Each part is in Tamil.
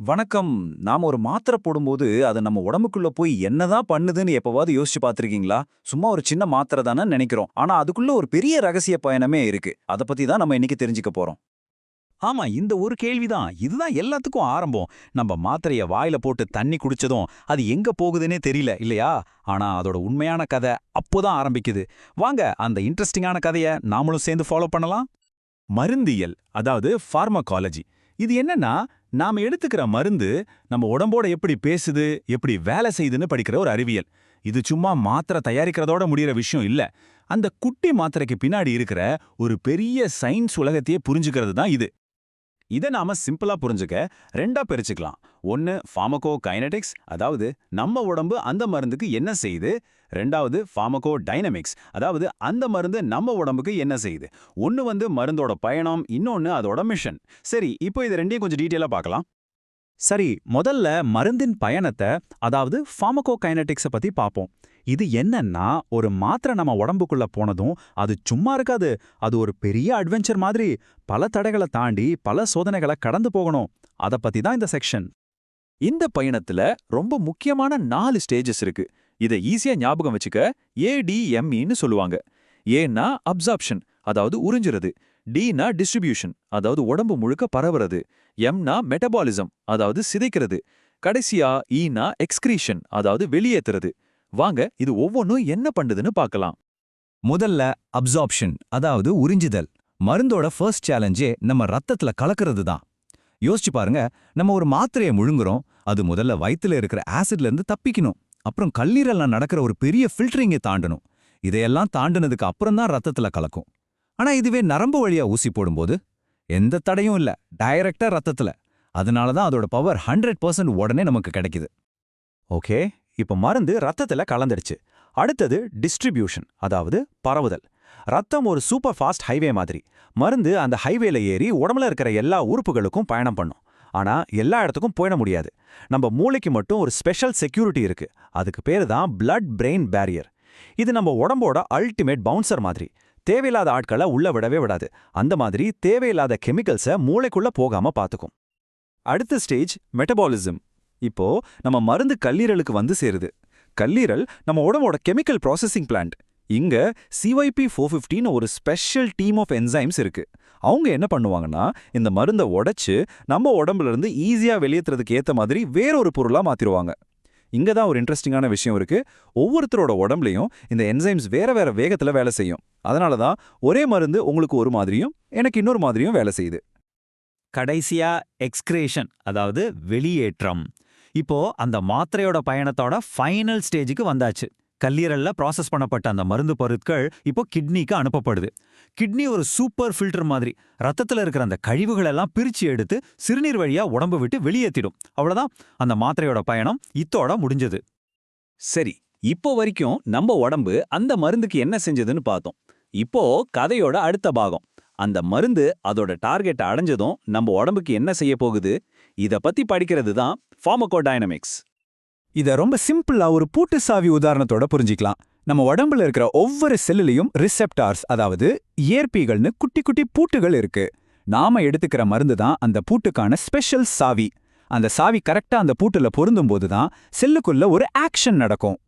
வணக்கம். நாம ஒரு மாத்திரை போடும்போது அது நம்ம உடம்புக்குள்ள போய் என்னதான் பண்ணுதுன்னு எப்பவாவது யோசிச்சு பார்த்துருக்கீங்களா? சும்மா ஒரு சின்ன மாத்திரை தானே நினைக்கிறோம். ஆனா அதுக்குள்ள ஒரு பெரிய ரகசிய பயணமே இருக்கு. அத பத்தி தான் நம்ம இன்னைக்கு தெரிஞ்சுக்க போறோம். ஆமா இந்த ஒரு கேள்விதான். இதுதான் எல்லாத்துக்கும் ஆரம்பம். நம்ம மாத்திரைய வாயில போட்டு தண்ணி குடிச்சதும் அது எங்க போகுதுன்னே தெரியல இல்லையா? ஆனா அதோட உண்மையான கதை அப்போதான் ஆரம்பிக்குது. வாங்க அந்த இன்ட்ரெஸ்டிங்கான கதைய நாமளும் சேர்ந்து ஃபாலோ பண்ணலாம். மருந்தியல் அதாவது ஃபார்மகாலஜி. இது என்னன்னா நாம எடுத்துக்கிற மருந்து நம்ம உடம்போட எப்படி பேசுது எப்படி வேலை செய்யுதுன்னு படிக்கிற ஒரு அறிவியல். இது சும்மா மாத்திரை தயாரிக்கிறதோட முடிகிற விஷயம் இல்ல. அந்த குட்டி மாத்திரைக்கு பின்னாடி இருக்கிற ஒரு பெரிய சயின்ஸ் உலகத்தையே புரிஞ்சுக்கிறது தான் இது. இதை நாம சிம்பிளா புரிஞ்சுக்க ரெண்டா பிரிச்சுக்கலாம். ஒன்னு ஃபார்மகோ கைனடிக்ஸ் அதாவது நம்ம உடம்பு அந்த மருந்துக்கு என்ன செய்யுது? ரெண்டாவது ஃபார்மகோ டைனமிக்ஸ் அதாவது அந்த மருந்து நம்ம உடம்புக்கு என்ன செய்யுது? ஒன்னு வந்து மருந்தோட பயணம் இன்னொன்னு அதோட மிஷன் சரி இப்போ இது ரெண்டையும் கொஞ்சம் டீட்டெயிலாக பார்க்கலாம். சரி முதல்ல மருந்தின் பயணத்தை அதாவது ஃபார்மகோகைனடிக்ஸை பத்தி பார்ப்போம் இது என்னன்னா ஒரு மாத்திரை நம்ம உடம்புக்குள்ள போனதும் அது சும்மா இருக்காது. அது ஒரு பெரிய அட்வென்ச்சர் மாதிரி. பல தடைகளை தாண்டி பல சோதனைகளை கடந்து போகணும். அத பத்தி தான் இந்த செக்ஷன் இந்த பயணத்துல ரொம்ப முக்கியமான நாலு ஸ்டேஜஸ் இருக்கு. இதை ஈஸியா ஞாபகம் வச்சுக்க ஏடிஎம்இன்னு சொல்லுவாங்க. ஏன்னா அப்சார்ப்ஷன் அதாவது உறிஞ்சுறது. டினா டிஸ்ட்ரிபியூஷன் அதாவது உடம்பு முழுக்க பரவுறது. எம்னா மெட்டபாலிசம் அதாவது சிதைக்கிறது. கடைசியா e ஈனா எக்ஸ்கிரீஷன் அதாவது வெளியேத்துறது. வாங்க இது ஒவ்வொன்றும் என்ன பண்ணுதுன்னு பார்க்கலாம். முதல்ல அப்சார்ப்ஷன் அதாவது உறிஞ்சுதல். மருந்தோட ஃபர்ஸ்ட் சேலஞ்சே நம்ம ரத்தத்துல கலக்கிறது தான். யோசிச்சு பாருங்க நம்ம ஒரு மாத்திரையை முழுங்குறோம் அது முதல்ல வயித்துல இருக்கிற ஆசிட்ல இருந்து தப்பிக்கணும். அப்புறம் கல்லீரல்லாம் நடக்கிற ஒரு பெரிய ஃபில்டரிங்கை தாண்டணும். இதையெல்லாம் தாண்டினதுக்கு அப்புறம் தான் ரத்தத்துல கலக்கும். ஆனா இதுவே நரம்பு வழியா ஊசி போடும்போது எந்த தடையும் இல்ல. டைரக்டா ரத்தத்துல. அதனால தான் அதோட பவர் ஹண்ட்ரட் பர்சன்ட் உடனே நமக்கு கிடைக்குது. ஓகே இப்ப மருந்து ரத்தத்துல கலந்துடுச்சு. அடுத்தது டிஸ்ட்ரிபியூஷன் அதாவது பரவுதல். ரத்தம் ஒரு சூப்பர் ஃபாஸ்ட் ஹைவே மாதிரி. மருந்து அந்த ஹைவேல ஏறி உடம்புல இருக்கிற எல்லா உறுப்புகளுக்கும் பயணம் பண்ணும். ஆனா எல்லா இடத்துக்கும் போயிட முடியாது. நம்ம மூளைக்கு மட்டும் ஒரு ஸ்பெஷல் செக்யூரிட்டி இருக்கு. அதுக்கு பேரு தான் பிளட் பிரெயின் பேரியர் இது நம்ம உடம்போட அல்டிமேட் பவுன்சர் மாதிரி. தேவையில்லாத ஆட்களை உள்ள விடவே விடாது. அந்த மாதிரி தேவையில்லாத கெமிக்கல்ஸை மூளைக்குள்ள போகாம பாத்துக்கும். அடுத்த ஸ்டேஜ் மெட்டபாலிசம் இப்போ நம்ம மருந்து கல்லீரலுக்கு வந்து சேருது. கல்லீரல் நம்ம உடம்போட கெமிக்கல் ப்ராசஸிங் பிளான்ட் இங்க சிஒய்பி ஃபோர் ஃபிஃப்டின்னு ஒரு ஸ்பெஷல் டீம் ஆஃப் என்சைம்ஸ் இருக்கு. அவங்க என்ன பண்ணுவாங்கன்னா இந்த மருந்தை உடைச்சு நம்ம உடம்புல இருந்து ஈஸியா வெளியேற்றுறதுக்கு ஏத்த மாதிரி வேறொரு பொருளா மாத்திருவாங்க. இங்க தான் ஒரு இன்ட்ரெஸ்டிங்கான விஷயம் இருக்கு. ஒவ்வொருத்தரோட உடம்புலையும் இந்த என்சைம்ஸ் வேற வேற வேகத்துல வேலை செய்யும். அதனால தான் ஒரே மருந்து உங்களுக்கு ஒரு மாதிரியும் எனக்கு இன்னொரு மாதிரியும் வேலை செய்யுது. கடைசியா எக்ஸ்கிரேஷன் அதாவது வெளியேற்றம். இப்போ அந்த மாத்திரையோட பயணத்தோட ஃபைனல் ஸ்டேஜுக்கு வந்தாச்சு. கல்லீரல்ல ப்ராசஸ் பண்ணப்பட்ட அந்த மருந்து பொருட்கள் இப்போ கிட்னிக்கு அனுப்பப்படுது. கிட்னி ஒரு சூப்பர் ஃபில்டர் மாதிரி. ரத்தத்துல இருக்கிற அந்த கழிவுகள் எல்லாம் பிரிச்சு எடுத்து சிறுநீர் வழியா உடம்பு விட்டு வெளியேத்திடும். அவ்வளோதான் அந்த மாத்திரையோட பயணம் இத்தோட முடிஞ்சது. சரி இப்போ வரைக்கும் நம்ம உடம்பு அந்த மருந்துக்கு என்ன செஞ்சதுன்னு பார்த்தோம். இப்போ கதையோட அடுத்த பாகம். அந்த மருந்து அதோட டார்கெட்டை அடைஞ்சதும் நம்ம உடம்புக்கு என்ன செய்ய போகுது? இத பத்தி படிக்கிறது தான் ஃபார்மகோடைனமிக்ஸ் இத ரொம்ப சிம்பிளா ஒரு பூட்டு சாவி உதாரணத்தோட புரிஞ்சிக்கலாம். நம்ம உடம்புல இருக்கிற ஒவ்வொரு செல்லுலயும் ரிசெப்டார்ஸ் அதாவது ஏற்பிகள்னு குட்டி குட்டி பூட்டுகள் இருக்கு. நாம எடுத்துக்கிற மருந்து தான் அந்த பூட்டுக்கான ஸ்பெஷல் சாவி. அந்த சாவி கரெக்டா அந்த பூட்டுல பொருந்தும் தான் செல்லுக்குள்ள ஒரு ஆக்ஷன் நடக்கும்.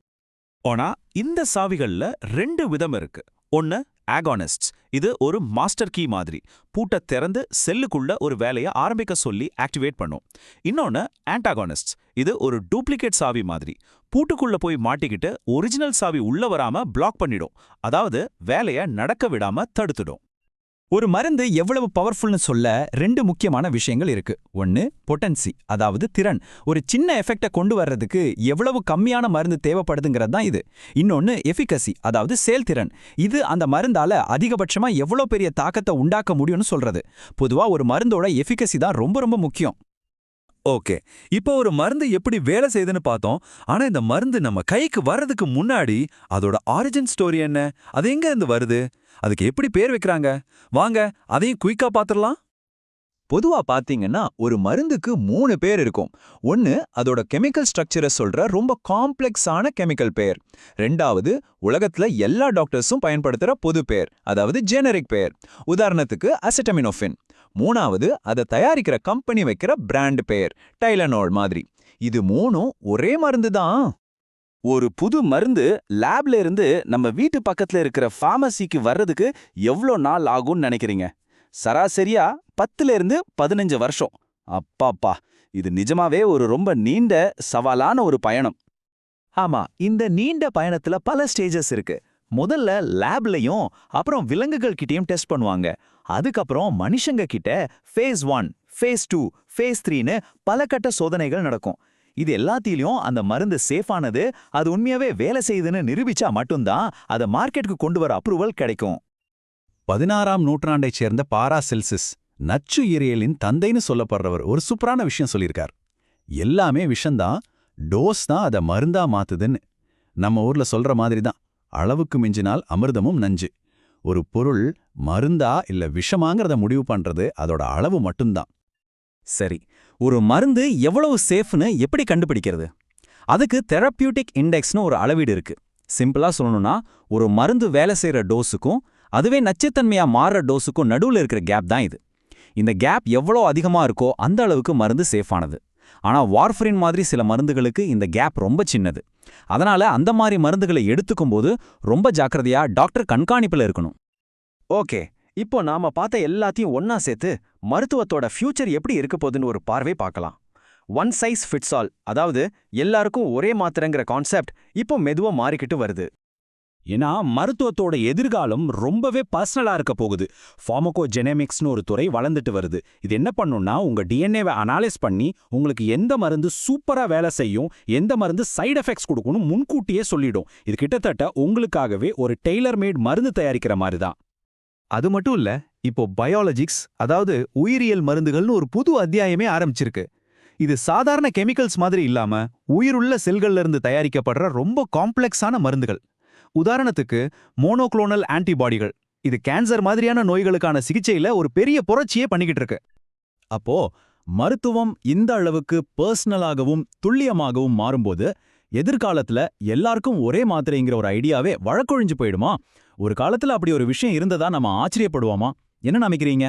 ஆனா இந்த சாவிகள்ல ரெண்டு விதம் இருக்கு. ஒன்னு ஆகானிஸ்ட் இது ஒரு மாஸ்டர் கீ மாதிரி. பூட்டை திறந்து செல்லுக்குள்ள ஒரு வேலையை ஆரம்பிக்க சொல்லி ஆக்டிவேட் பண்ணும். இன்னொன்னு ஆன்டாகானிஸ்ட் இது ஒரு டூப்ளிகேட் சாவி மாதிரி. பூட்டுக்குள்ள போய் மாட்டிக்கிட்டு ஒரிஜினல் சாவி உள்ள வராம பிளாக் பண்ணிடும். அதாவது வேலைய நடக்க விடாம தடுத்துடும். ஒரு மருந்து எவ்வளவு பவர்ஃபுல்னு சொல்ல ரெண்டு முக்கியமான விஷயங்கள் இருக்கு. ஒன்னு பொட்டன்சி அதாவது திறன். ஒரு சின்ன எஃபெக்டை கொண்டு வர்றதுக்கு எவ்வளவு கம்மியான மருந்து தேவைப்படுதுங்கிறது தான் இது. இன்னொன்னு எஃபிகசி அதாவது செயல்திறன். இது அந்த மருந்தால அதிகபட்சமா எவ்வளோ பெரிய தாக்கத்தை உண்டாக்க முடியும்னு சொல்றது. பொதுவா ஒரு மருந்தோட எஃபிகசி தான் ரொம்ப ரொம்ப முக்கியம். ஓகே. இப்போ ஒரு மருந்து எப்படி வேலை செய்யுதுன்னு பார்த்தோம். ஆனா இந்த மருந்து நம்ம கைக்கு வர்றதுக்கு முன்னாடி அதோட ஆரிஜின் ஸ்டோரி என்ன? அது எங்க இருந்து வருது? அதுக்கு எப்படி பேர் வைக்கிறாங்க? வாங்க அதையும் குயிக்கா பாத்துடலாம் பொதுவா பாத்தீங்கன்னா ஒரு மருந்துக்கு மூணு பேர் இருக்கும். ஒன்னு அதோட கெமிக்கல் ஸ்ட்ரக்சரை சொல்ற ரொம்ப காம்ப்ளெக்ஸான கெமிக்கல் பேர். ரெண்டாவது உலகத்துல எல்லா டாக்டர்ஸும் பயன்படுத்துற பொது பேர் அதாவது ஜெனரிக் பேர். உதாரணத்துக்கு அசெட்டமினோஃபின் மூணாவது அதை தயாரிக்கிற கம்பெனி வைக்கிற பிராண்ட் பெயர் டைலனோல் மாதிரி. இது மூணும் ஒரே மருந்து தான் ஒரு புது மருந்து லேப்ல இருந்து நம்ம வீட்டு பக்கத்துல இருக்கிற ஃபார்மசிக்கு வர்றதுக்கு எவ்வளோ நாள் ஆகும்னு நினைக்கிறீங்க? சராசரியா பத்துல இருந்து பதினஞ்சு வருஷம். அப்பாப்பா இது நிஜமாவே ஒரு ரொம்ப நீண்ட சவாலான ஒரு பயணம். ஆமா இந்த நீண்ட பயணத்துல பல ஸ்டேஜஸ் இருக்கு. முதல்ல லேப்லயும் அப்புறம் விலங்குகள் கிட்டயும் டெஸ்ட் பண்ணுவாங்க. அதுக்கப்புறம் மனுஷங்க கிட்ட phase one phase two phase த்ரீன்னு பல கட்ட சோதனைகள் நடக்கும். இது எல்லாத்திலயும் அந்த மருந்து சேஃபானது அது உண்மையாவே வேலை செய்யுதுன்னு நிரூபிச்சா மட்டும்தான் அதை மார்க்கெட்டுக்கு கொண்டு வர அப்ரூவல் கிடைக்கும். பதினாறாம் நூற்றாண்டைச் சேர்ந்த பாராசெல்சிஸ் நச்சு இறையலின் தந்தைன்னு சொல்லப்படுறவர் ஒரு சூப்பரான விஷயம் சொல்லியிருக்கார். எல்லாமே விஷம்தான் டோஸ் தான் அதை மருந்தா மாத்துதுன்னு. நம்ம ஊர்ல சொல்ற மாதிரி தான் அளவுக்கு மிஞ்சினால் அமிர்தமும் நஞ்சு. ஒரு பொருள் மருந்தா இல்ல விஷமாங்கிறத முடிவு பண்றது அதோட அளவு மட்டும்தான். சரி ஒரு மருந்து எவ்வளவு சேஃப்னு எப்படி கண்டுபிடிக்கிறது? அதுக்கு தெரப்பியூட்டிக் இண்டெக்ஸ்னு ஒரு அளவீடு இருக்கு. சிம்பிளா சொல்லணும்னா ஒரு மருந்து வேலை செய்யற டோஸுக்கும் அதுவே நச்சுத்தன்மையா மாறுற டோஸுக்கும் நடுவுல இருக்கிற கேப் தான் இது. இந்த கேப் எவ்வளோ அதிகமா இருக்கோ அந்த அளவுக்கு மருந்து சேஃபானது ஆனா வார்ஃபரின் மாதிரி சில மருந்துகளுக்கு இந்த கேப் ரொம்ப சின்னது. அதனால அந்த மாதிரி மருந்துகளை எடுத்துக்கும்போது ரொம்ப ஜாக்கிரதையா டாக்டர் கண்காணிப்புல இருக்கணும். ஓகே இப்போ நாம பார்த்த எல்லாத்தையும் ஒன்னா சேர்த்து மருத்துவத்தோட ஃபியூச்சர் எப்படி இருக்க போகுதுன்னு ஒரு பார்வை பார்க்கலாம். ஒன் சைஸ் ஃபிட்ஸ் ஆல் அதாவது எல்லாருக்கும் ஒரே மாத்திரங்கிற கான்செப்ட் இப்போ மெதுவா மாறிக்கிட்டு வருது. ஏன்னா மருத்துவத்தோட எதிர்காலம் ரொம்பவே பர்சனலா இருக்க போகுது. ஃபார்மகோ ஜெனமிக்ஸ்னு ஒரு துறை வளர்ந்துட்டு வருது. இது என்ன பண்ணும்னா உங்க டிஎன்ஏவை அனாலிஸ் பண்ணி உங்களுக்கு எந்த மருந்து சூப்பரா வேலை செய்யும் எந்த மருந்து சைடு எஃபெக்ட்ஸ் கொடுக்கணும் முன்கூட்டியே சொல்லிடும். இது கிட்டத்தட்ட உங்களுக்காகவே ஒரு டெய்லர்மேட் மருந்து தயாரிக்கிற மாதிரி தான் அது மட்டும் இல்ல இப்போ பயாலஜிக்ஸ் அதாவது உயிரியல் மருந்துகள்னு ஒரு புது அத்தியாயமே ஆரம்பிச்சிருக்கு. இது சாதாரண கெமிக்கல்ஸ் மாதிரி இல்லாம உயிருள்ள செல்கள்ல இருந்து தயாரிக்கப்படுற ரொம்ப காம்ப்ளெக்ஸான மருந்துகள். உதாரணத்துக்கு மோனோக்ளோனல் ஆன்டிபாடிகள் இது கேன்சர் மாதிரியான நோய்களுக்கான சிகிச்சையில ஒரு பெரிய புரட்சியே பண்ணிக்கிட்டு இருக்கு. அப்போ மருத்துவம் இந்த அளவுக்கு பர்சனலாகவும் துல்லியமாகவும் மாறும்போது எதிர்காலத்துல எல்லாருக்கும் ஒரே மாத்திரைங்கிற ஒரு ஐடியாவே வழக்கொழிஞ்சு போயிடுமா? ஒரு காலத்துல அப்படி ஒரு விஷயம் இருந்ததா நம்ம ஆச்சரியப்படுவோமா? என்ன நினைக்கிறீங்க?